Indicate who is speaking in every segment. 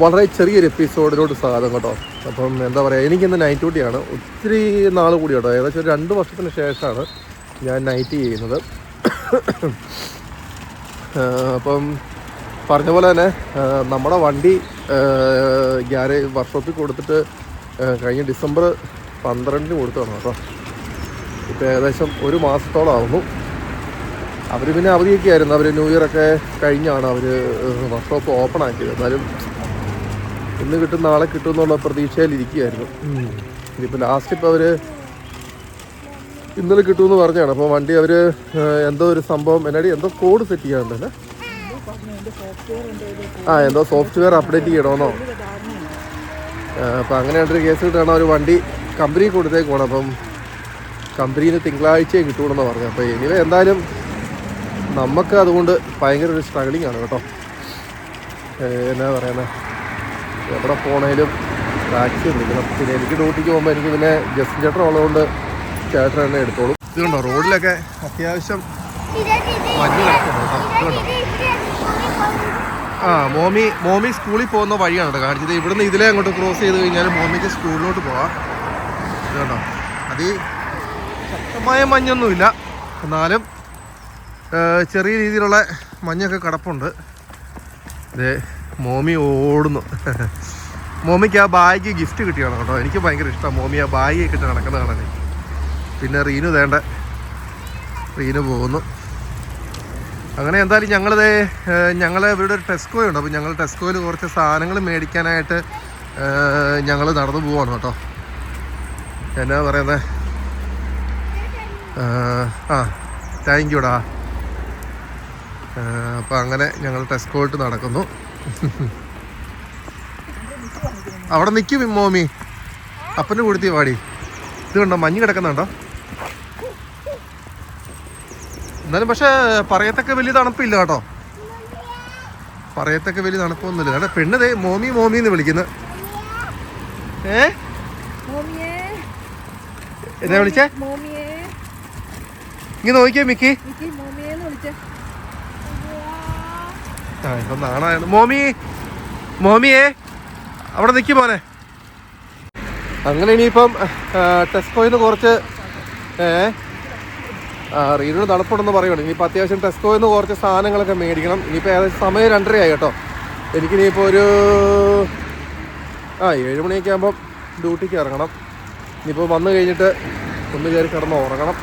Speaker 1: വളരെ ചെറിയൊരു എപ്പിസോഡിലോട്ട് സ്വാഗതം കേട്ടോ. അപ്പം എന്താ പറയുക എനിക്കിന്ന് നൈറ്റ് ഡ്യൂട്ടിയാണ് ഒത്തിരി നാൾ കൂടി കേട്ടോ. ഏകദേശം ഒരു രണ്ട് വർഷത്തിന് ശേഷമാണ് ഞാൻ നൈറ്റ് ചെയ്യുന്നത്. അപ്പം പറഞ്ഞ പോലെ തന്നെ നമ്മുടെ വണ്ടി ഗ്യാരേജ് വർക്ക്ഷോപ്പിൽ കൊടുത്തിട്ട് കഴിഞ്ഞ ഡിസംബർ പന്ത്രണ്ടിന് കൊടുത്തതാണ് കേട്ടോ. ഇപ്പോൾ ഏകദേശം ഒരു മാസത്തോളം ആവുന്നു. അവർ പിന്നെ അവധിയൊക്കെ ആയിരുന്നു. അവർ ന്യൂ ഇയർ ഒക്കെ കഴിഞ്ഞാണ് അവർ വർക്ക്ഷോപ്പ് ഓപ്പൺ ആക്കിയത്. എന്നാലും ഇന്ന് കിട്ടും നാളെ കിട്ടും എന്നുള്ള പ്രതീക്ഷയിലിരിക്കുകയായിരുന്നു ഇതിപ്പോൾ ലാസ്റ്റ് ഇപ്പോൾ അവർ ഇന്നലെ കിട്ടുമെന്ന് പറഞ്ഞാണ്. അപ്പോൾ വണ്ടി അവർ എന്തോ ഒരു സംഭവം എന്നാടി എന്തോ കോഡ് സെറ്റ് ചെയ്യാറുണ്ടല്ലേ ആ എന്തോ സോഫ്റ്റ്വെയർ അപ്ഡേറ്റ് ചെയ്യണമെന്നോ അപ്പോൾ അങ്ങനെ ഉണ്ടൊരു കേസ് കിട്ടുകയാണ്. ഒരു വണ്ടി കമ്പനി കൊടുത്തേക്കുവാണ്. അപ്പം കമ്പനിയിൽ നിന്ന് തിങ്കളാഴ്ചയെ കിട്ടുകയെന്ന് പറഞ്ഞു അപ്പോൾ എനിവേ എന്തായാലും നമുക്ക് അതുകൊണ്ട് ഭയങ്കര ഒരു സ്ട്രഗിളിങ് ആണ് കേട്ടോ. എന്നാ പറയുന്നത് എവിടെ പോണേലും ടാക്സി വിളിക്കണം പിന്നെ എനിക്ക് ഡ്യൂട്ടിക്ക് പോകുമ്പോൾ എനിക്ക് പിന്നെ ജസ്റ്റ് ചേട്ടൻ ഉള്ളതുകൊണ്ട് ചേട്ടൻ തന്നെ എടുത്തോളും. ഇതുണ്ടോ റോഡിലൊക്കെ അത്യാവശ്യം മഞ്ഞ് കിടക്കുന്നുണ്ട് ആ മോമി മോമി സ്കൂളിൽ പോകുന്ന വഴിയാണ് കേട്ടോ കാണിച്ചത്. ഇവിടുന്ന് ഇതിലേ അങ്ങോട്ട് ക്രോസ് ചെയ്ത് കഴിഞ്ഞാൽ മോമിക്ക് സ്കൂളിലോട്ട് പോവാം. ഇത് കണ്ടോ? അത് ശക്തമായ മഞ്ഞൊന്നുമില്ല. എന്നാലും ചെറിയ രീതിയിലുള്ള മഞ്ഞൊക്കെ കിടപ്പുണ്ട്. ഇത് മോമി ഓടുന്നു. മോമിക്ക് ആ ബാഗ് ഗിഫ്റ്റ് കിട്ടിയാണ് കേട്ടോ. എനിക്ക് ഭയങ്കര ഇഷ്ടമാണ് മോമി ആ ബാഗ് കിട്ടി നടക്കുന്ന കാണാൻ. പിന്നെ റീനു വേണ്ട. റീനു പോകുന്നു. അങ്ങനെ എന്തായാലും ഞങ്ങളിത് ഞങ്ങൾ ഇവിടെ ഒരു ടെസ്കോ ഉണ്ട്. അപ്പോൾ ഞങ്ങൾ ടെസ്കോയിൽ കുറച്ച് സാധനങ്ങൾ മേടിക്കാനായിട്ട് ഞങ്ങൾ നടന്നു പോവാണ് കേട്ടോ. എന്നാ പറയുന്നത് ആ താങ്ക് യുടാ അപ്പോൾ അങ്ങനെ ഞങ്ങൾ ടെസ്കോയിട്ട് നടക്കുന്നു. അവിടെ നിൽക്കും മോമി. അപ്പന്റെ കൊടുത്തി പാടി ഇത് കണ്ടോ മഞ്ഞ് കിടക്കുന്നുണ്ടോ? എന്നാലും പക്ഷെ പറയത്തക്ക വലിയ തണുപ്പില്ല കേട്ടോ. പറയത്തക്ക വലിയ തണുപ്പൊന്നുമില്ല. കേട്ടോ പെണ്ണ് ദേ മോമി മോമി എന്ന് വിളിക്കുന്നു. ഏ? എന്നാ വിളിച്ചേ? ഇങ്ങനെ നോക്കിയേ മിക്കി. ആ ഇപ്പം മോമി മോമിയെ അവിടെ നിൽക്കും മോനെ. അങ്ങനെ ഇനിയിപ്പം ടെസ്കോയിൽ നിന്ന് കുറച്ച് ഏ ആ റീഡിന് തണുപ്പുണ്ടെന്ന് പറയുകയാണ് ഇനിയിപ്പോൾ അത്യാവശ്യം ടെസ്കോയിൽ നിന്ന് കുറച്ച് സാധനങ്ങളൊക്കെ മേടിക്കണം. ഇനിയിപ്പോൾ ഏകദേശം സമയം ആയി കേട്ടോ. എനിക്കിനിയിപ്പോൾ ഒരു ആ ഏഴ് മണിയൊക്കെ ആകുമ്പം ഡ്യൂട്ടിക്ക് ഇറങ്ങണം. ഇനിയിപ്പോൾ വന്നു കഴിഞ്ഞിട്ട് ഒന്ന് കയറി കിടന്ന് ഉറങ്ങണം.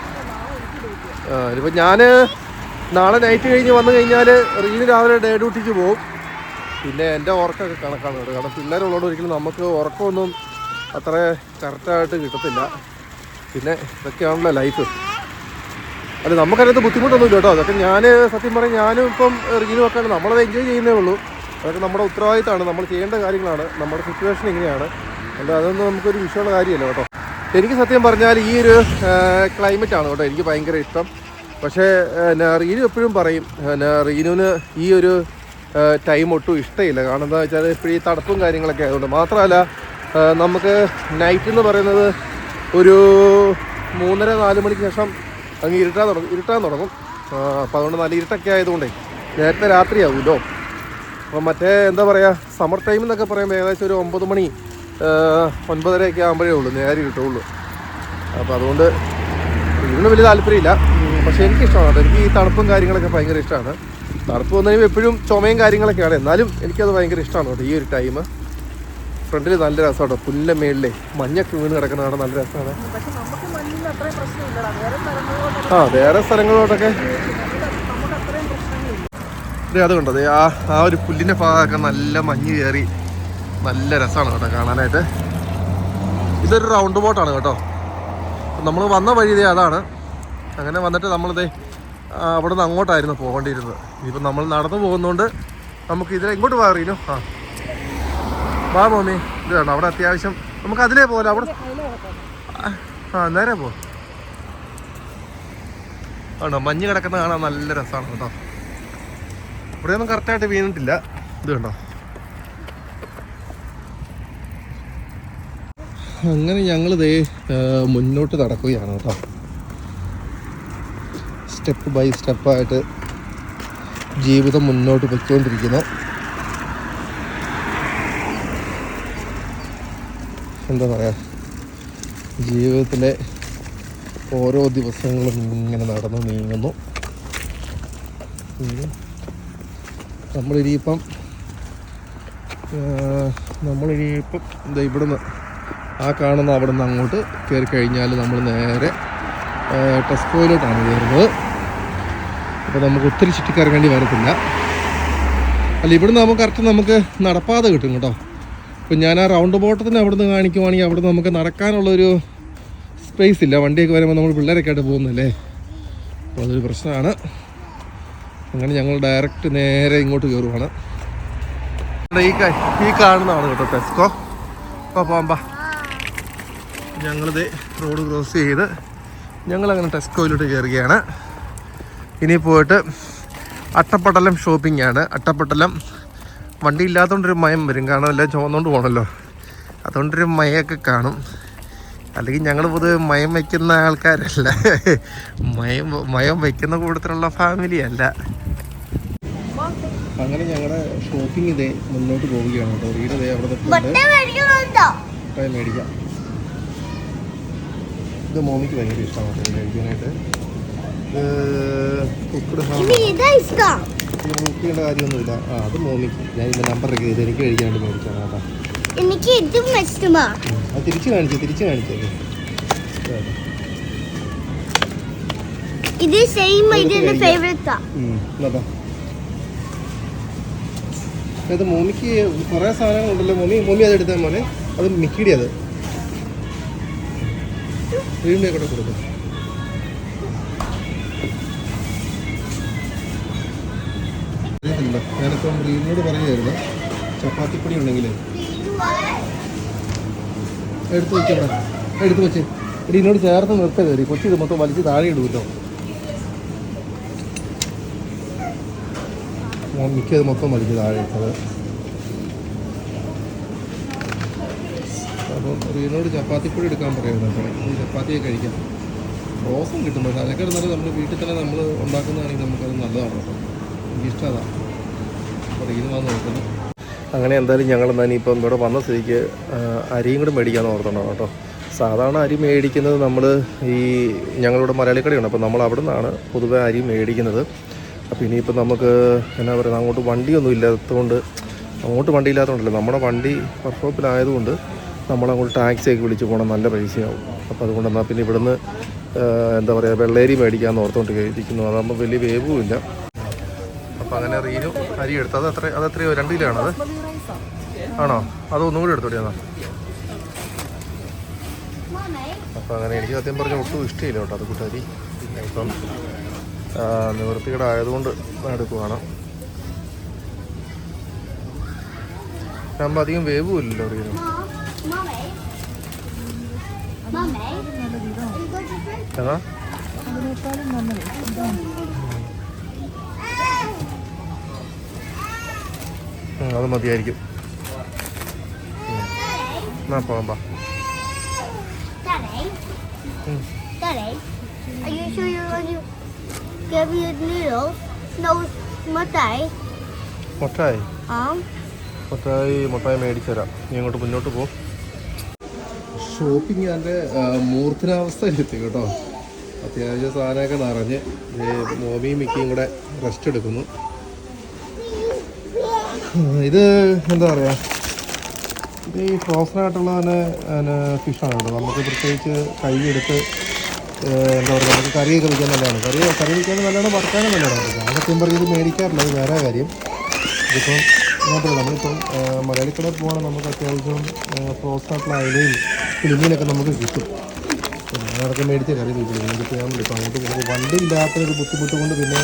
Speaker 1: ഇനിയിപ്പോൾ ഞാൻ നാളെ നൈറ്റ് കഴിഞ്ഞ് വന്നു കഴിഞ്ഞാൽ റീന് രാവിലെ ഡേ ഡ്യൂട്ടിക്ക് പോകും പിന്നെ എന്റെ ഉറക്കമൊക്കെ കണക്കാണ്. കേട്ടോ കാരണം പിള്ളേരുള്ളതുകൊണ്ട് ഒരിക്കലും നമുക്ക് ഉറക്കമൊന്നും അത്ര കറക്റ്റായിട്ട് കിട്ടത്തില്ല. പിന്നെ ഇതൊക്കെയാണല്ലോ ലൈഫ് അല്ല നമുക്കതിനകത്ത് ബുദ്ധിമുട്ടൊന്നുമില്ല കേട്ടോ. അതൊക്കെ ഞാൻ സത്യം പറയാം ഞാനും ഇപ്പം റീനും ഒക്കെ നമ്മളത് എൻജോയ് ചെയ്യുന്നേ ഉള്ളൂ. അതൊക്കെ നമ്മുടെ ഉത്തരവാദിത്തമാണ് നമ്മൾ ചെയ്യേണ്ട കാര്യങ്ങളാണ്. നമ്മുടെ സിറ്റുവേഷൻ ഇങ്ങനെയാണ്. അല്ല അതൊന്നും നമുക്കൊരു വിഷയമുള്ള കാര്യമല്ല കേട്ടോ. എനിക്ക് സത്യം പറഞ്ഞാൽ ഈ ഒരു ക്ലൈമറ്റാണ് കേട്ടോ എനിക്ക് ഭയങ്കര ഇഷ്ടം. പക്ഷേ എന്നാ റീനു എപ്പോഴും പറയും എന്നാ റീനുവിന് ഈ ഒരു ടൈം ഒട്ടും ഇഷ്ടമില്ല കാരണം എന്താ വെച്ചാൽ ഇപ്പോഴും ഈ തണുപ്പും കാര്യങ്ങളൊക്കെ ആയതുകൊണ്ട്. മാത്രമല്ല നമുക്ക് നൈറ്റ് എന്ന് പറയുന്നത് ഒരു മൂന്നര നാല് മണിക്ക് ശേഷം അങ്ങ് ഇരുട്ടാൻ തുടങ്ങും ഇരുട്ടാൻ തുടങ്ങും. അപ്പോൾ അതുകൊണ്ട് നല്ല ഇരുട്ടൊക്കെ ആയതുകൊണ്ടേ നേരത്തെ രാത്രിയാവുമല്ലോ അപ്പം മറ്റേ എന്താ പറയുക സമ്മർ ടൈം എന്നൊക്കെ പറയുമ്പോൾ ഏകദേശം ഒരു ഒമ്പത് മണി ഒൻപതരയൊക്കെ ആകുമ്പോഴേ ഉള്ളൂ നേരെ കിട്ടുള്ളൂ അപ്പോൾ അതുകൊണ്ട് ഇതിന് വലിയ താല്പര്യമില്ല. പക്ഷേ എനിക്ക് ഇഷ്ടമാണ് കേട്ടോ എനിക്ക് ഈ തണുപ്പും കാര്യങ്ങളൊക്കെ ഭയങ്കര ഇഷ്ടമാണ്. തണുപ്പ് വന്നു എപ്പോഴും ചുമയും കാര്യങ്ങളൊക്കെയാണ്. എന്നാലും എനിക്കത് ഭയങ്കര ഇഷ്ടമാണ് കേട്ടോ ഈ ഒരു ടൈം ഫ്രണ്ടിൽ നല്ല രസമാണ് കേട്ടോ. മേളിലെ മഞ്ഞൊക്കെ വീണ് കിടക്കുന്നതാണ് നല്ല രസമാണ്. ആ വേറെ സ്ഥലങ്ങളിലോട്ടൊക്കെ. അതെ കണ്ടത് ആ ആ ഒരു പുല്ലിന്റെ ഭാഗമൊക്കെ നല്ല മഞ്ഞ് കയറി നല്ല രസമാണ് കേട്ടോ കാണാനായിട്ട്. ഇതൊരു റൗണ്ട് ബോട്ടാണ് കേട്ടോ. നമ്മൾ വന്ന വഴി അതാണ്. അങ്ങനെ വന്നിട്ട് നമ്മളിതേ അവിടെ നിന്ന് അങ്ങോട്ടായിരുന്നു പോകേണ്ടിയിരുന്നത്. ഇനിയിപ്പോൾ നമ്മൾ നടന്നു പോകുന്നതുകൊണ്ട് നമുക്ക് ഇതിലെ ഇങ്ങോട്ട് മാറിയിരുന്നു ആ. വാ മോമി. ഇത് വേണം അവിടെ അത്യാവശ്യം നമുക്ക് അതിലേ പോലെ അവിടെ. ആ നേരെ പോ. ആണോ മഞ്ഞ് കിടക്കുന്ന കാണാൻ നല്ല രസമാണ് കേട്ടോ. ഇവിടെയൊന്നും കറക്റ്റായിട്ട് വീണിട്ടില്ല. ഇത് കണ്ടോ അങ്ങനെ ഞങ്ങൾ ദേ മുന്നോട്ട് നടക്കുകയാണ് കേട്ടോ. സ്റ്റെപ്പ് ബൈ സ്റ്റെപ്പായിട്ട് ജീവിതം മുന്നോട്ട് പൊയ്ക്കൊണ്ടിരിക്കുന്നു എന്താ പറയുക ജീവിതത്തിലെ ഓരോ ദിവസങ്ങളും ഇങ്ങനെ നടന്നു നീങ്ങുന്നു. നമ്മളിനിയിപ്പം നമ്മളിനിയിപ്പം എന്താ ഇവിടുന്ന് ആ കാണുന്ന അവിടെ നിന്ന് അങ്ങോട്ട് കയറി കഴിഞ്ഞാൽ നമ്മൾ നേരെ ടെസ്കോയിലോട്ടാണ് കയറുന്നത്. അപ്പോൾ നമുക്ക് ഒത്തിരി ചുറ്റിക്കറങ്ങേണ്ടി വരത്തില്ല. അല്ല ഇവിടുന്ന് നമുക്ക് കറക്റ്റ് നമുക്ക് നടപ്പാതെ കിട്ടും കേട്ടോ. ഇപ്പം ഞാൻ ആ റൗണ്ട് ബോട്ടത്തിന് അവിടുന്ന് കാണിക്കുവാണെങ്കിൽ അവിടെ നമുക്ക് നടക്കാനുള്ളൊരു സ്പേസ് ഇല്ല. വണ്ടിയൊക്കെ വരുമ്പോൾ നമ്മൾ പിള്ളേരൊക്കെ ആയിട്ട് പോകുന്നല്ലേ അപ്പോൾ അതൊരു പ്രശ്നമാണ്. അങ്ങനെ ഞങ്ങൾ ഡയറക്റ്റ് നേരെ ഇങ്ങോട്ട് കയറുവാണ് ഈ ഈ കാണുന്നതാണ് കേട്ടോ ടെസ്കോ അപ്പോൾ പോകാൻ ഞങ്ങളിത് റോഡ് ക്രോസ് ചെയ്ത് ഞങ്ങളങ്ങനെ ടെസ്കോയിലോട്ട് കയറുകയാണ് ഇനി പോയിട്ട് അട്ടപ്പട്ടലം ഷോപ്പിംഗ് ആണ്. അട്ടപ്പട്ടലം വണ്ടി ഇല്ലാത്തതുകൊണ്ടൊരു മയം വരും. കാരണം എല്ലാം ചുമന്നുകൊണ്ട് പോകണമല്ലോ അതുകൊണ്ടൊരു മയമൊക്കെ കാണും. അല്ലെങ്കിൽ ഞങ്ങൾ പൊതുവെ മയം വയ്ക്കുന്ന ആൾക്കാരല്ല. മയം മയം വയ്ക്കുന്ന കൂട്ടത്തിലുള്ള ഫാമിലി അല്ല. അങ്ങനെ ഞങ്ങളുടെ ഷോപ്പിംഗ് ഇതേ മുന്നോട്ട് പോവുകയാണ് കേട്ടോ. വീട് ഇതേ അവിടെ മേടിക്കാം. ഇത് മോമിക്ക് ഭയങ്കര ഇഷ്ടമാണ് കഴിക്കാനായിട്ട് കുക്കഡ്
Speaker 2: ഇത് ഇതാ
Speaker 1: ഇത് ചെയ്യേണ്ട കാര്യമൊന്നുമില്ല ആ അത് മോമിക്ക്. ഞാൻ ഇതിന്റെ നമ്പർ ചെയ്ത് എനിക്ക് കഴിക്കാനായിട്ട് മേടിച്ചാണ് കേട്ടോ.
Speaker 2: എനിക്ക് ഇതും.
Speaker 1: അത് തിരിച്ച് കാണിച്ചു തിരിച്ച് കാണിച്ചു
Speaker 2: ഇത് സെയിം ഇതിന്റെ. ഫേവറേറ്റാ
Speaker 1: ഇത് മോമിക്ക് കുറേ സാധനങ്ങളുണ്ടല്ലോ മോമി. മോമി അത് എടുത്താൽ മോനെ. അത് മിക്കിടി അത് വീണ്ടും കൂടെ കൊടുക്കും. അറിയത്തില്ല ഞാനിപ്പം റീനോട് പറയുമായിരുന്നു ചപ്പാത്തിപ്പൊടി ഉണ്ടെങ്കിൽ എടുത്ത് വെച്ചോടാ എടുത്ത് വെച്ച്. റീനോട് ചേർത്ത് നിർത്തരുത് കൊച്ചി ഇത് മൊത്തം വലിച്ച് താഴെ ഇടുമല്ലോ മിക്കത് മൊത്തം വലിച്ച് താഴെ ഇട്ടത്. അപ്പം റീനോട് ചപ്പാത്തിപ്പൊടി എടുക്കാൻ പറയുന്നത് ഈ ചപ്പാത്തിയൊക്കെ കഴിക്കാം. റോസും കിട്ടും. പക്ഷേ അതൊക്കെ നല്ല നമ്മൾ വീട്ടിൽ തന്നെ നമ്മൾ ഉണ്ടാക്കുന്നതാണെങ്കിൽ നമുക്കത് നല്ലതാണ് കേട്ടോ. എനിക്കിഷ്ടം അതാണ് അപ്പോൾ റീന് വന്ന് നോക്കുന്നു അങ്ങനെ എന്തായാലും ഞങ്ങൾ എന്നാൽ ഇപ്പം ഇവിടെ വന്ന സ്ഥിതിക്ക് അരിയും കൂടെ മേടിക്കാൻ ഓർത്തണം കേട്ടോ. സാധാരണ അരി മേടിക്കുന്നത് നമ്മൾ ഈ ഞങ്ങളിവിടെ മലയാളി കടയുണ്ട് അപ്പോൾ നമ്മൾ അവിടെ നിന്നാണ് പൊതുവെ അരി മേടിക്കുന്നത്. അപ്പോൾ ഇനിയിപ്പോൾ നമുക്ക് എന്നാ പറയുക അങ്ങോട്ട് വണ്ടിയൊന്നും ഇല്ലാത്തതുകൊണ്ട് അങ്ങോട്ട് വണ്ടി ഇല്ലാത്തതുകൊണ്ടല്ലേ നമ്മുടെ വണ്ടി വർക്ക്ഷോപ്പിലായതുകൊണ്ട് നമ്മളങ്ങോട്ട് ടാക്സിയൊക്കെ വിളിച്ച് പോകണം നല്ല പൈസയാവും. അപ്പോൾ അതുകൊണ്ട് എന്നാൽ പിന്നെ ഇവിടുന്ന് എന്താ പറയുക വെള്ളേരി മേടിക്കാമെന്ന് ഓർത്തുകൊണ്ട് ഇരിക്കുന്നു. അതാകുമ്പോൾ വലിയ വേവുമില്ല. അപ്പോൾ അങ്ങനെ റീനു അരി എടുത്തു അത് അത്ര അത് എത്രയോ? രണ്ട് കിലോ ആണോ അത് ആണോ? അത് ഒന്നും കൂടി എടുത്തോടി എന്നാ. അപ്പോൾ അങ്ങനെ എനിക്ക് സത്യം പറഞ്ഞാൽ ഒട്ടും ഇഷ്ടമില്ല കേട്ടോ അത് കൂട്ടരി പിന്നെ ഇപ്പം നിവൃത്തികേടായതുകൊണ്ട് നിവൃത്തികേട് ആയതുകൊണ്ട് എടുക്കുവാണ്. ആകുമ്പോൾ അധികം വേവും ഇല്ലല്ലോ റീനു ഏതാ? അത് മതിയായിരിക്കും. എന്നാ പോകാം പാ
Speaker 2: are you sure you want to give me a noodles? No, Matay.
Speaker 1: മുട്ടായി മുട്ടായി മുട്ടായി മേടിച്ചു തരാം നീ അങ്ങോട്ട് മുന്നോട്ട് പോ ഷോപ്പിംഗ് എന്റെ മൂർത്തിനാവസ്ഥയിലെത്തി കേട്ടോ അത്യാവശ്യം സാധനമൊക്കെ നിറഞ്ഞ് മോമിയും മിക്കിയും കൂടെ റെസ്റ്റ് എടുക്കുന്നു ഇത് എന്താ പറയുക ഇത് ഈ ഫ്രോസൺ ആയിട്ടുള്ള തന്നെ പിന്നെ ഫിഷാണ് കേട്ടോ. നമുക്ക് പ്രത്യേകിച്ച് കൈ എടുത്ത് എന്താ പറയുക നമുക്ക് കറിയൊക്കെ വയ്ക്കാൻ നല്ലതാണ്. കറി കറി വയ്ക്കാൻ നല്ലതാണ് വറുക്കാനും നല്ലതാണ്. ഞാൻ സത്യം പറഞ്ഞ് മേടിക്കാറില്ല അത് വേറെ കാര്യം. ഇതിപ്പം മാത്രമല്ല നമ്മളിപ്പം മലയാളിക്കടയിൽ പോകണം നമുക്ക് അത്യാവശ്യം ഫ്രോസൺ ആയിട്ടുള്ള അയലയും കിളിമീനൊക്കെ നമുക്ക് കിട്ടും. അപ്പം ഞാനതൊക്കെ മേടിച്ച കറി വയ്ക്കില്ല ചെയ്യാൻ ഞാൻ ഇപ്പം അങ്ങോട്ട് പോകുമ്പോൾ വണ്ടി ഇല്ലാത്തൊരു ബുദ്ധിമുട്ട് കൊണ്ട് പിന്നെ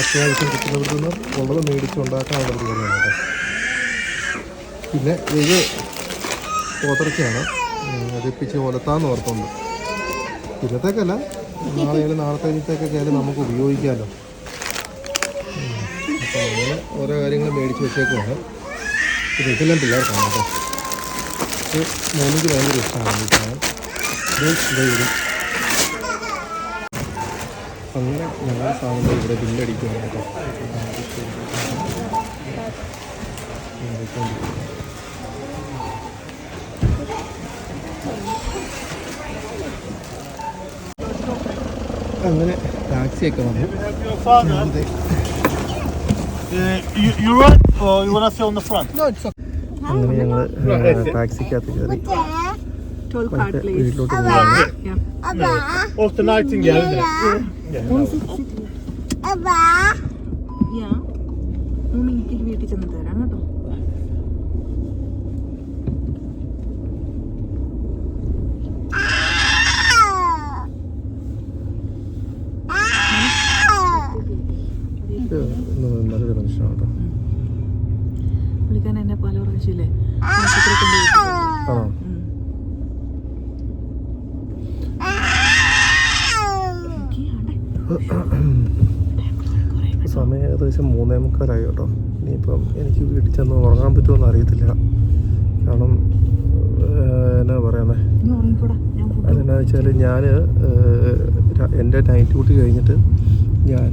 Speaker 1: അത്യാവശ്യം കിട്ടുന്നവർക്ക് നിന്ന് ഉള്ളത് മേടിച്ചുണ്ടാക്കാനുള്ള പരിപാടിയാണ് കേട്ടോ. പിന്നെ ഇത് പോത്തിറച്ചിയാണ്. അത് പിച്ച് ഒലത്താന്ന് ഓർത്തുണ്ട്. ഇന്നത്തേക്കല്ല നാളെ നാളത്തെ കഴിഞ്ഞത്തേക്കൊക്കെ ആയാലും നമുക്ക് ഉപയോഗിക്കാമല്ലോ. അപ്പോൾ അങ്ങനെ ഓരോ കാര്യങ്ങൾ മേടിച്ച് വെച്ചേക്കുവാണ്. ഇതെല്ലാം പിള്ളേർക്കാണ് കേട്ടോ. ഇത് മോനിക്ക് ഭയങ്കര ഇഷ്ടമാണ് ഈ സാധനം. ഇതും അങ്ങനെ ഞങ്ങൾ സാധനങ്ങൾ ഇവിടെ ബില്ലടിക്കുന്നു കേട്ടോ. അങ്ങനെ ടാക്സിയൊക്കെ വന്നു. അങ്ങനെ ഞങ്ങൾ ടാക്സിക്കകത്ത് കയറി.
Speaker 3: Toll card,
Speaker 1: പോവാണ്
Speaker 3: Yeah.
Speaker 2: Abba,
Speaker 4: Off the Nightingale, isn't it?
Speaker 3: Yeah. Mummy എനിക്ക് വീട്ടിൽ ചെന്ന് തരാം കേട്ടോ.
Speaker 1: ഇത് നല്ലൊരു മനുഷ്യനാണ് കേട്ടോ.
Speaker 3: പുള്ളിക്കാരൻ എന്നെ പല പ്രാവശ്യമില്ലേ ആശുപത്രി കൊണ്ടുപോയി
Speaker 1: ആണോ സമയം ഏകദേശം മൂന്നേ മുക്കാലായി കേട്ടോ. ഇനിയിപ്പം എനിക്ക് വീട്ടിൽ ചെന്ന് ഉറങ്ങാൻ പറ്റുമെന്ന് അറിയത്തില്ല. കാരണം എന്നാ പറയുന്നത് അതെന്നാ വെച്ചാൽ ഞാൻ എന്റെ നൈറ്റ് ഡ്യൂട്ടി കഴിഞ്ഞിട്ട് ഞാൻ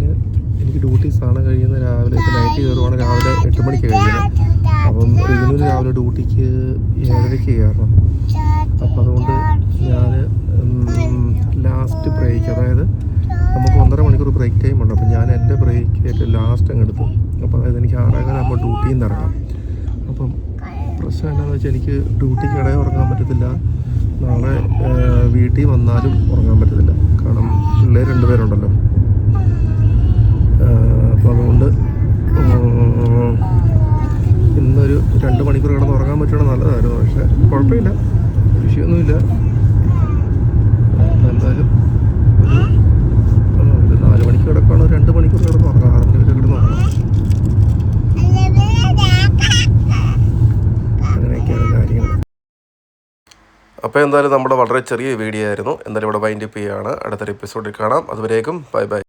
Speaker 1: എനിക്ക് ഡ്യൂട്ടി സാധനം കഴിയുന്ന രാവിലെ ഇപ്പം നൈറ്റ് കയറുവാണ് രാവിലെ എട്ട് മണിക്ക് കഴിയുന്നത്. അപ്പം ഇതിനൊരു രാവിലെ ഡ്യൂട്ടിക്ക് ഏഴരയ്ക്ക് കയറണം. അപ്പം അതുകൊണ്ട് ഞാൻ ലാസ്റ്റ് ബ്രേക്ക് അതായത് നമുക്ക് ഒന്നര മണിക്കൂർ ബ്രേക്ക് ടൈം ഉണ്ട്. അപ്പം ഞാൻ എന്റെ ബ്രേക്ക് ഏറ്റവും ലാസ്റ്റ് അങ്ങ് എടുത്തു. അപ്പോൾ അതായത് എനിക്ക് ആറേകാലാകുമ്പോൾ ഡ്യൂട്ടിയിൽ നിന്ന് ഇറങ്ങാം. അപ്പം പ്രശ്നം എന്താണെന്ന് വെച്ചാൽ എനിക്ക് ഡ്യൂട്ടിക്ക് ഇടയിൽ ഉറങ്ങാൻ പറ്റത്തില്ല. നാളെ വീട്ടിൽ വന്നാലും ഉറങ്ങാൻ പറ്റത്തില്ല. കാരണം പിള്ളേർ രണ്ടുപേരുണ്ടല്ലോ. അപ്പോൾ അതുകൊണ്ട് ഇന്നൊരു രണ്ട് മണിക്കൂർ കിടന്ന് ഉറങ്ങാൻ പറ്റുകയാണെങ്കിൽ നല്ലതായിരുന്നു. പക്ഷേ കുഴപ്പമില്ല. വിഷയമൊന്നുമില്ല അപ്പോൾ എന്തായാലും ഒരു ആ, ഒരു നാല് മണിക്ക് കിടക്കുകയാണ് ഒരു രണ്ട് മണിക്കൂർ കിടന്ന് ഉറങ്ങാം ആറ് മണിക്കൂർ കിടന്ന് ഉറങ്ങാം കാര്യങ്ങൾ. അപ്പോൾ എന്തായാലും നമ്മുടെ വളരെ ചെറിയ വീഡിയോ ആയിരുന്നു. എന്തായാലും ഇവിടെ വൈൻഡപ്പ് ചെയ്യുകയാണ് അടുത്തൊരു എപ്പിസോഡിൽ കാണാം. അതുവരേക്കും ബൈ ബൈ.